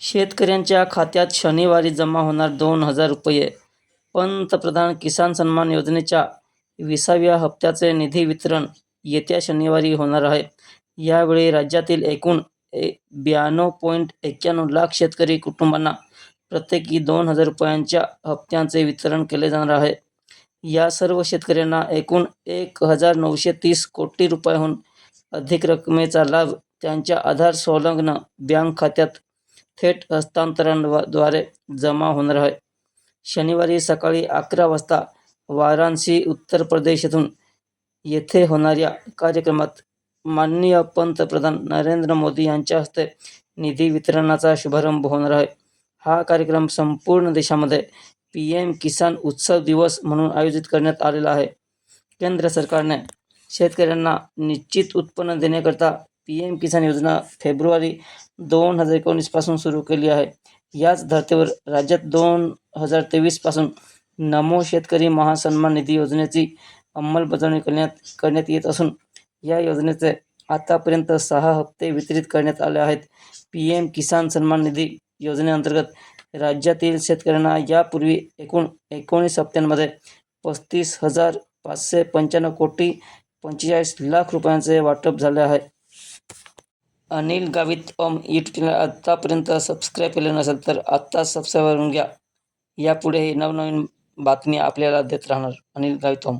शेतकऱ्यांच्या खात्यात शनिवारी जमा होणार दोन हजार रुपये. पंतप्रधान किसान सन्मान योजनेच्या विसाव्या हप्त्याचे निधी वितरण येत्या शनिवारी होणार आहे. यावेळी राज्यातील एकूण ए ब्याण्णव पॉईंट एक्क्याण्णव लाख शेतकरी कुटुंबांना प्रत्येकी दोन हजार रुपयांच्या हप्त्यांचे वितरण केले जाणार आहे. या सर्व शेतकऱ्यांना एकूण एक हजार नऊशे तीस कोटी रुपयाहून अधिक रकमेचा लाभ त्यांच्या आधार संलग्न बँक खात्यात थेट हस्तांतरणद्वारे जमा होणार आहे. शनिवारी सकाळी अकरा वाजता वाराणसी, उत्तर प्रदेश येथे होणाऱ्या कार्यक्रमात माननीय पंतप्रधान नरेंद्र मोदी यांच्या हस्ते निधी वितरणाचा शुभारंभ होणार आहे. हा कार्यक्रम संपूर्ण देशामध्ये पी एम किसान उत्सव दिवस म्हणून आयोजित करण्यात आलेला आहे. केंद्र सरकारने शेतकऱ्यांना निश्चित उत्पन्न देण्याकरता पी एम किसान योजना फेब्रुवारी दोन हजार एकोणीसपासून सुरू केली आहे. याच धर्तीवर राज्यात दोन हजार तेवीसपासून नमो शेतकरी महासन्मान निधी योजनेची अंमलबजावणी करण्यात करण्यात येत असून, या योजनेचे आतापर्यंत सहा हप्ते वितरित करण्यात आले आहेत. पी एम किसान सन्मान निधी योजनेअंतर्गत राज्यातील शेतकऱ्यांना यापूर्वी एकूण एकोणीस हप्त्यांमध्ये पस्तीस हजार पाचशे पंच्याण्णव कोटी पंचेचाळीस लाख रुपयांचे वाटप झाले आहे. अनिल गावित ओम यूट्यूब चॅनल आत्तापर्यंत सबस्क्राईब केले नसेल तर आत्ता सबस्क्राईब करून घ्या. यापुढे नवनवीन बातमी आपल्याला देत राहणार. अनिल गावित ओम